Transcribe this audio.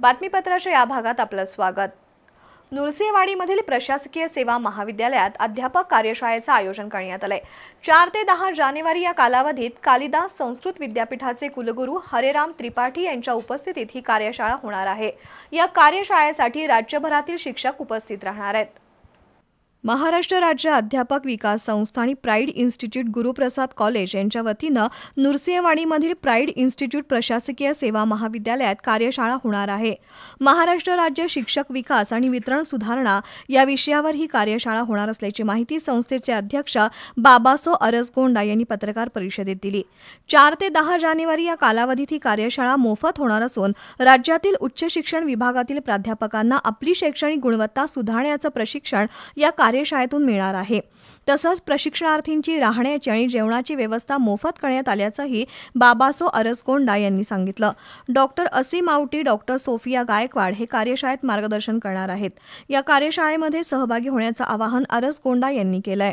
बातमीपत्राच्या या भागात आपलं स्वागत. नुरसिंहवाडीमधील प्रशासकीय सेवा महाविद्यालयात अध्यापक कार्यशाळेचं आयोजन करण्यात आलंय. चार ते दहा जानेवारी या कालावधीत कालिदास संस्कृत विद्यापीठाचे कुलगुरू हरेराम त्रिपाठी यांच्या उपस्थितीत ही कार्यशाळा होणार आहे. या कार्यशाळेसाठी राज्यभरातील शिक्षक उपस्थित राहणार आहेत. महाराष्ट्र राज्य अध्यापक विकास संस्था आणि प्राईड इन्स्टिट्यूट गुरुप्रसाद कॉलेज यांच्या वतीनं नुरसिंहवाडीमधील प्राईड इन्स्टिट्यूट प्रशासकीय सेवा महाविद्यालयात कार्यशाळा होणार आहे. महाराष्ट्र राज्य शिक्षक विकास आणि वितरण सुधारणा या विषयावर ही कार्यशाळा होणार असल्याची माहिती संस्थेचे अध्यक्ष बाबासो अरसगोंडा यांनी पत्रकार परिषदेत दिली. चार ते दहा जानेवारी या कालावधीत ही कार्यशाळा मोफत होणार असून राज्यातील उच्च शिक्षण विभागातील प्राध्यापकांना आपली शैक्षणिक गुणवत्ता सुधारण्याचं प्रशिक्षण या कार्यशाळेतून मिळणार आहे. तसंच प्रशिक्षणार्थींची राहण्याची आणि जेवणाची व्यवस्था मोफत करण्यात आल्याचंही बाबासो अरसगोंडा यांनी सांगितलं. Doctor Asim Awati doctor Sophia Gaikwad हे कार्यशाळेत मार्गदर्शन करणार आहेत. या कार्यशाळेमध्ये सहभागी होण्याचं आवाहन अरसगोंडा यांनी केलंय.